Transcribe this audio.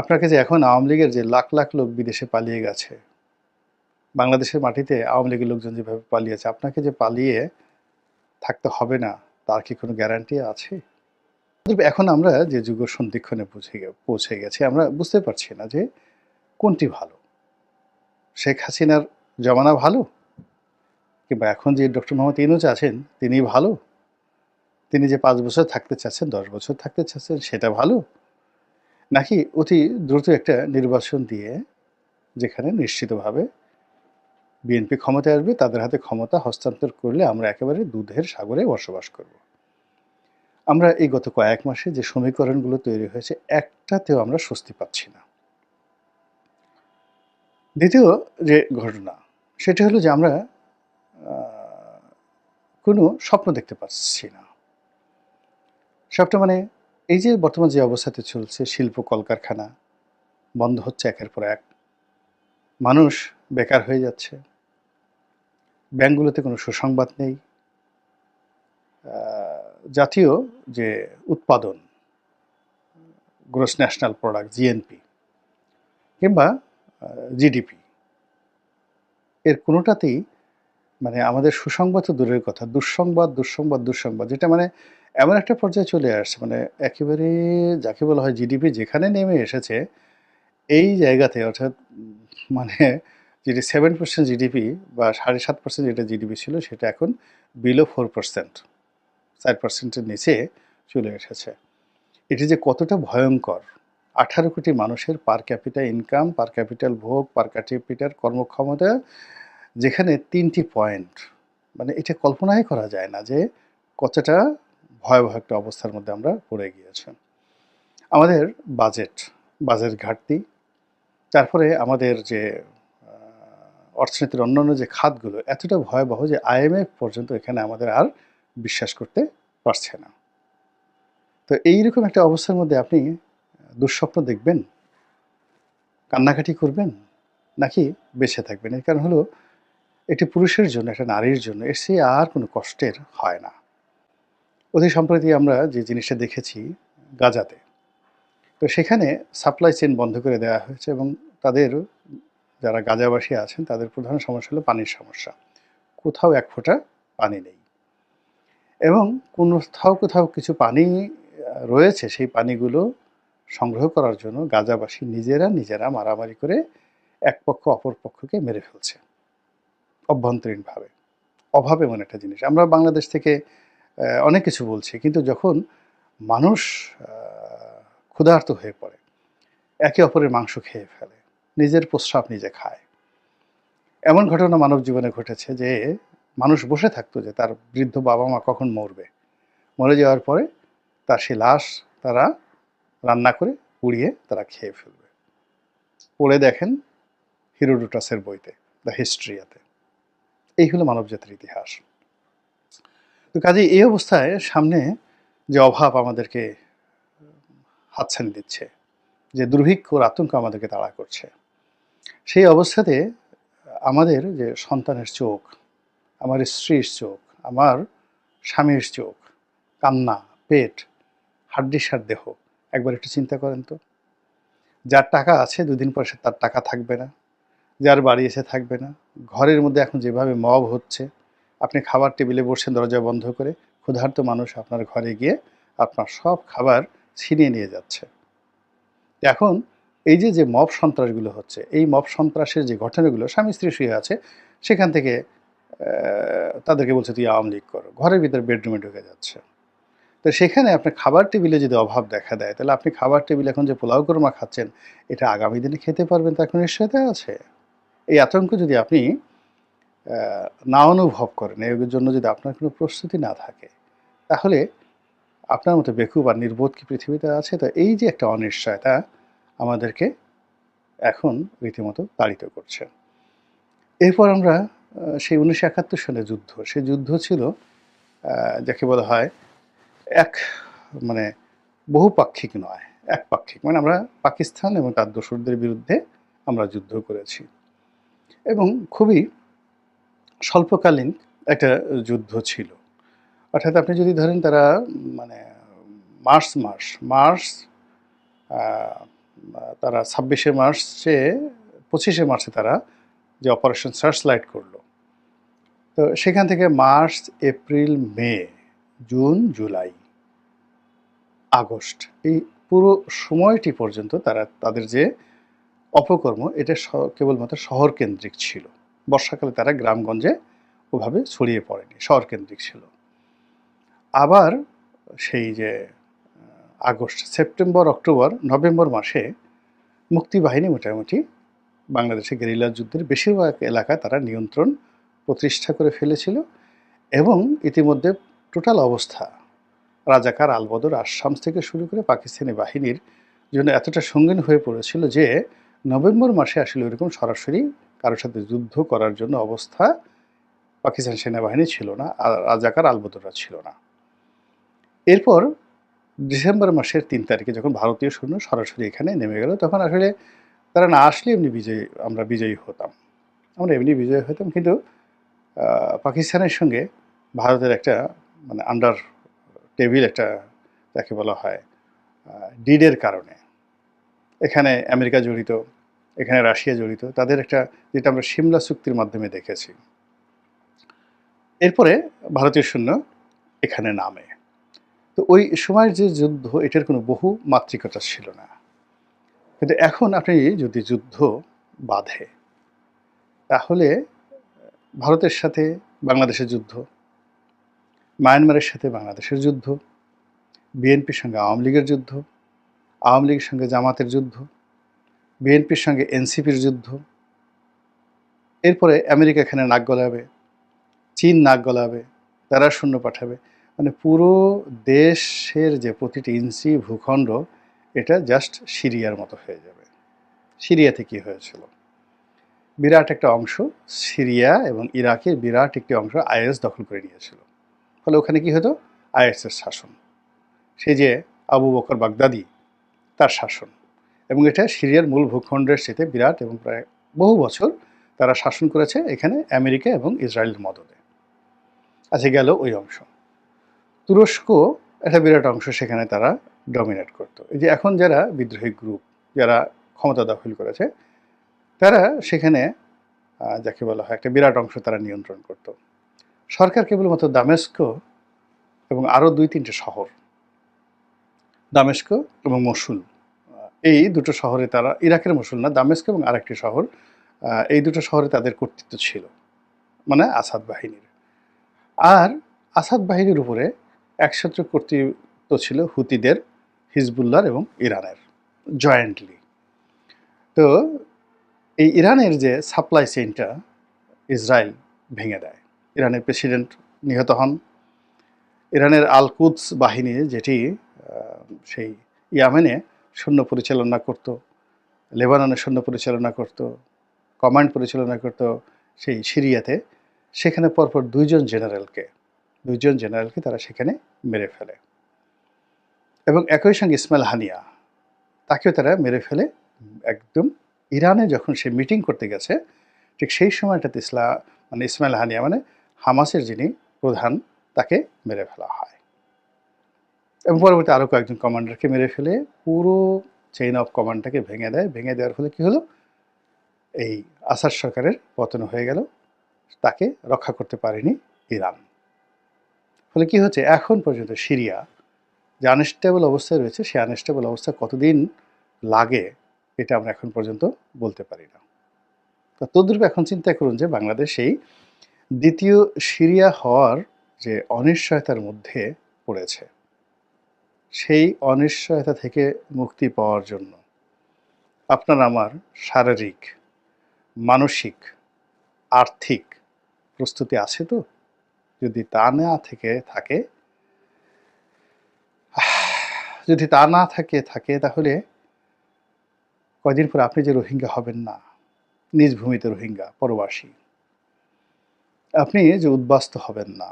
আপনাকে যে এখন আওয়ামী লীগের যে লাখ লাখ লোক বিদেশে পালিয়ে গেছে, বাংলাদেশের মাটিতে আওয়ামী লীগের লোকজন যেভাবে পালিয়েছে, আপনাকে যে পালিয়ে থাকতে হবে না, তার কি কোনো গ্যারান্টি আছে? এখন আমরা যে যুগ সন্ধিক্ষণে পৌঁছে পৌঁছে গেছি, আমরা বুঝতে পারছি না যে কোনটি ভালো। শেখ হাসিনার জমানা ভালো? কিংবা এখন যে ডক্টর মোহাম্মদ ইনুজ আছেন, তিনি ভালো? তিনি যে পাঁচ বছর থাকতে চাচ্ছেন, দশ বছর থাকতে চাচ্ছেন, সেটা ভালো? নাকি অতি দ্রুত একটা নির্বাচন দিয়ে যেখানে নিশ্চিতভাবে বিএনপি ক্ষমতায় আসবে, তাদের হাতে ক্ষমতা হস্তান্তর করলে আমরা একেবারে দুধের সাগরে বসবাস করব। আমরা এই গত কয়েক মাসে যে সমীকরণগুলো তৈরি হয়েছে, একটাতেও আমরা স্বস্তি পাচ্ছি না। দ্বিতীয় যে ঘটনা, সেটা হলো যে আমরা কোনো স্বপ্ন দেখতে পাচ্ছি না। সবটা মানে এই যে বর্তমান যে অবস্থাতে চলছে শিল্প কলকারখানা, বন্ধ হচ্ছে একের পর এক। মানুষ বেকার হয়ে যাচ্ছে। ব্যাংকগুলোতে কোনো সুসংবাদ নেই। জাতীয় যে উৎপাদন, গ্রোস ন্যাশনাল প্রোডাক্ট, জিএনপি, কিংবা জিডিপি, এর কোনোটাতেই মানে আমাদের সুসংবাদ তো দূরের কথা। দুঃসংবাদ দুঃসংবাদ দুঃসংবাদ, যেটা মানে এমন একটা পর্যায়ে চলে আসছে মানে একেবারে যাকে বলা হয় জিডিপি যেখানে নেমে এসেছে, এই জায়গাতে, অর্থাৎ মানে যেটি সেভেন পার্সেন্ট জিডিপি বা সাড়ে সাত পার্সেন্ট যেটা জিডিপি ছিল, সেটা এখন বিলো ফোর পার্সেন্ট চার পার্সেন্টের নিচে চলে এসেছে। এটি যে কতটা ভয়ঙ্কর, আঠারো কোটি মানুষের per capital income per capital ভোগ পার ক্যাপিটাল কর্মক্ষমতা, যেখানে তিনটি পয়েন্ট মানে এটা কল্পনাই করা যায় না যে কতটা ভয়াবহ একটা অবস্থার মধ্যে আমরা পড়ে গিয়েছি। আমাদের বাজেট বাজেট ঘাটতি, তারপরে আমাদের যে অর্থনীতির অন্যান্য যে খাতগুলো, এতটা ভয়াবহ যে আইএমএফ পর্যন্ত এখানে আমাদের আর বিশ্বাস করতে পারছে না। তো এইরকম একটা অবস্থার মধ্যে আপনি দুঃস্বপ্ন দেখবেন? কান্নাকাটি করবেন? নাকি বেঁচে থাকবেন? এর কারণ হলো, একটি পুরুষের জন্য, একটা নারীর জন্য এর চেয়ে আর কোনো কষ্টের হয় না। অতি সম্প্রতি আমরা যে জিনিসটা দেখেছি গাজাতে, তো সেখানে সাপ্লাই চেন বন্ধ করে দেওয়া হয়েছে এবং তাদের যারা গাজাবাসী আছেন, তাদের প্রধান সমস্যা হলো পানির সমস্যা। কোথাও এক ফোঁটা পানি নেই। এবং কোথাও কোথাও কিছু পানি রয়েছে, সেই পানিগুলো সংগ্রহ করার জন্য গাজাবাসী নিজেরা নিজেরা মারামারি করে এক পক্ষ অপর পক্ষকে মেরে ফেলছে। অভ্যন্তরীণভাবে। অভাবে এমন একটা জিনিস। আমরা বাংলাদেশ থেকে অনেক কিছু বলছি, কিন্তু যখন মানুষ ক্ষুধার্ত হয়ে পড়ে, একে অপরের মাংস খেয়ে ফেলে, নিজের প্রস্রাব নিজে খায়। এমন ঘটনা মানব জীবনে ঘটেছে যে মানুষ বসে থাকতো যে তার বৃদ্ধ বাবা মা কখন মরবে। মরে যাওয়ার পরে তার সে লাশ তারা রান্না করে পুড়িয়ে তারা খেয়ে ফেলবে। পড়ে দেখেন হিরোডোটাসের বইতে, দ্য হিস্ট্রিয়াতে। এই হলো মানবজাতির ইতিহাস। তো কাজে এই অবস্থায় সামনে যে অভাব আমাদেরকে হাতছানি দিচ্ছে, যে দুর্ভিক্ষর আতঙ্ক আমাদেরকে তাড়া করছে, সেই অবস্থাতে আমাদের যে সন্তানের চোখ, আমার স্ত্রীর চোখ, আমার স্বামীর চোখ, কান্না, পেট, হাড্ডিসার দেহ, একবার একটু চিন্তা করেন তো। যার টাকা আছে দুদিন পর সে তার টাকা থাকবে না, যার বাড়ি এসে থাকবে না, ঘরের মধ্যে এখন যেভাবে মব হচ্ছে আপনি খাবার টেবিলে বসছেন দরজা বন্ধ করে ক্ষুধার্ত মানুষ আপনার ঘরে গিয়ে আপনার সব খাবার ছিনিয়ে নিয়ে যাচ্ছে। এখন এই যে যে মব সন্ত্রাসগুলো হচ্ছে, এই মব সন্ত্রাসের যে ঘটনাগুলো, স্বামী স্ত্রী শুয়ে আছে, সেখান থেকে তাদেরকে বলছে, তুই আওয়ামী লীগ করো। ঘরের ভিতরে বেডরুমে ঢুকে যাচ্ছে। তো সেখানে আপনার খাবার টেবিলে যদি অভাব দেখা দেয়, তাহলে আপনি খাবার টেবিলে এখন যে পোলাও কোরমা খাচ্ছেন, এটা আগামী দিনে খেতে পারবেন তার কোনো নিশ্চয়তা আছে। এই আতঙ্ক যদি আপনি না অনুভব করেন। এর জন্য যদি আপনার কোনো প্রস্তুতি না থাকে, তাহলে আপনার মতো বেকুব আর নির্বোধ কি পৃথিবীতে আছে? তো এই যে একটা অনিশ্চয়তা আমাদেরকে এখন রীতিমতো তাড়িত করছে। এরপর আমরা সেই উনিশশো একাত্তর সালে যুদ্ধ। সেই যুদ্ধ ছিল যাকে বলা হয় এক মানে বহুপাক্ষিক নয়, একপাক্ষিক। মানে আমরা পাকিস্তান এবং তার দোসরদের বিরুদ্ধে আমরা যুদ্ধ করেছি। এবং খুবই স্বল্পকালীন একটা যুদ্ধ ছিল। অর্থাৎ আপনি যদি ধরেন তারা মানে মার্চ মাস, মার্চ তারা ছাব্বিশে মার্চে, পঁচিশে মার্চে তারা যে অপারেশন সার্চ লাইট করল। তো সেখান থেকে March, April, May, June, July, August, এই পুরো সময়টি পর্যন্ত তারা, তাদের যে অপকর্ম, এটা কেবলমাত্র শহর কেন্দ্রিক ছিল। বর্ষাকালে তারা গ্রামগঞ্জে ওভাবে ছড়িয়ে পড়েনি শহর কেন্দ্রিক ছিল। আবার সেই যে আগস্ট, সেপ্টেম্বর, অক্টোবর, নভেম্বর মাসে মুক্তিবাহিনী মোটামুটি বাংলাদেশে গেরিলা যুদ্ধের বেশিরভাগ এলাকা তারা নিয়ন্ত্রণ প্রতিষ্ঠা করে ফেলেছিল এবং ইতিমধ্যে টোটাল অবস্থা রাজাকার আলবদর আসামস থেকে শুরু করে পাকিস্তানি বাহিনীর জন্য এতটা সঙ্গীন হয়ে পড়েছিল যে, নভেম্বর মাসে আসলে ওইরকম সরাসরি কারোর সাথে যুদ্ধ করার জন্য অবস্থা পাকিস্তান সেনাবাহিনী ছিল না, আর রাজাকার আলবদররা ছিল না। এরপর ডিসেম্বর মাসের তিন তারিখে যখন ভারতীয় সৈন্য সরাসরি এখানে নেমে গেল, তখন আসলে তারা না আসলে এমনি বিজয়ী, আমরা বিজয়ী হতাম। আমরা এমনি বিজয়ী হতাম, কিন্তু পাকিস্তানের সঙ্গে ভারতের একটা মানে আন্ডার টেবিল একটা যাকে বলা হয় ডিডের কারণে। এখানে আমেরিকা জড়িত এখানে রাশিয়া জড়িত, তাদের একটা যেটা আমরা সিমলা চুক্তির মাধ্যমে দেখেছি। এরপরে ভারতীয় সৈন্য এখানে নামে। তো ওই সময়ের যে যুদ্ধ, এটার কোনো বহু মাত্রিকতা ছিল না। কিন্তু এখন আপনি যদি যুদ্ধ বাঁধে, তাহলে ভারতের সাথে বাংলাদেশের যুদ্ধ, মায়ানমারের সাথে বাংলাদেশের যুদ্ধ, বিএনপির সঙ্গে আওয়ামী লীগের যুদ্ধ, আওয়ামী লীগের সঙ্গে জামাতের যুদ্ধ বিএনপির সঙ্গে এনসিপির যুদ্ধ, এরপরে আমেরিকা এখানে নাক গলাবে, চীন নাক গলাবে, তারা শূন্য পাঠাবে। মানে পুরো দেশের যে প্রতিটি ইঞ্চি ভূখণ্ড, এটা জাস্ট সিরিয়ার মতো হয়ে যাবে। সিরিয়াতে কি হয়েছিল? বিরাট একটা অংশ সিরিয়া এবং ইরাকের বিরাট একটি অংশ আইএস দখল করে নিয়েছিল। ফলে ওখানে কি হতো? আইএসের শাসন। সেই যে আবু বকর বাগদাদি, তার শাসন। এবং এটা সিরিয়ার মূল ভূখণ্ডের সাথে বিরাট এবং প্রায় বহু বছর তারা শাসন করেছে এখানে আমেরিকা এবং ইসরায়েলের মদদে। আছে গেল ওই অংশ। তুরস্ক একটা বিরাট অংশ সেখানে তারা ডমিনেট করতো। এই যে এখন যারা বিদ্রোহী গ্রুপ যারা ক্ষমতা দখল করেছে, তারা সেখানে যাকে বলা হয় একটা বিরাট অংশ তারা নিয়ন্ত্রণ করত। সরকার কেবলমাত্র দামেস্ক এবং আরও দুই তিনটে শহর, দামেস্ক এবং মসুল এই দুটো শহরে তারা, ইরাকের মসুল না দামেস্ক এবং আরেকটি শহর এই দুটো শহরে তাদের কর্তৃত্ব ছিল মানে আসাদ বাহিনীর। আর আসাদ বাহিনীর উপরে একসাথে কর্তৃত্ব ছিল হুতিদের হিজবুল্লার এবং ইরানের জয়েন্টলি তো এই ইরানের যে সাপ্লাই চেইনটা ইসরায়েল ভেঙে দেয়। ইরানের প্রেসিডেন্ট নিহত হন। ইরানের আল কুদস বাহিনী যেটি সেই ইয়ামেনে সৈন্য পরিচালনা করত লেবাননে সৈন্য পরিচালনা করত, কমান্ড পরিচালনা করত সেই সিরিয়াতে, সেখানে পরপর দুইজন জেনারেলকে দুইজন জেনারেলকে তারা সেখানে মেরে ফেলে। এবং একই সঙ্গে ইসমাইল হানিয়া, তাকেও তারা মেরে ফেলে। একদম ইরানে যখন সে মিটিং করতে গেছে, ঠিক সেই সময়টাতে ইসলা মানে ইসমাইল হানিয়া মানে হামাসের যিনি প্রধান, তাকে মেরে ফেলা হয়। এবং পরবর্তী আরও কয়েকজন কমান্ডারকে মেরে ফেলে পুরো চেইন অফ কমান্ডটাকে ভেঙে দেয়। ভেঙে দেওয়ার ফলে কী হলো? এই আসাদ সরকারের পতন হয়ে গেল। তাকে রক্ষা করতে পারেনি ইরান। ফলে কি হচ্ছে? এখন পর্যন্ত সিরিয়া যে আনস্টেবল অবস্থায় রয়েছে, সেই আনস্টেবল অবস্থা কতদিন লাগে এটা আমরা এখন পর্যন্ত বলতে পারি না। তো তদ্রূপ এখন চিন্তা করুন যে বাংলাদেশ এই দ্বিতীয় সিরিয়া হওয়ার যে অনিশ্চয়তার মধ্যে পড়েছে। সেই অনিশ্চয়তা থেকে মুক্তি পাওয়ার জন্য। আপনার আমার শারীরিক, মানসিক, আর্থিক প্রস্তুতি আছে তো? যদি তা না থেকে, থাকে যদি তা না থাকে থাকে, তাহলে কয়দিন পর আপনি যে রোহিঙ্গা হবেন না, নিজ ভূমিতে রোহিঙ্গা, পরবাসী, আপনি যে উদ্বাস্ত হবেন না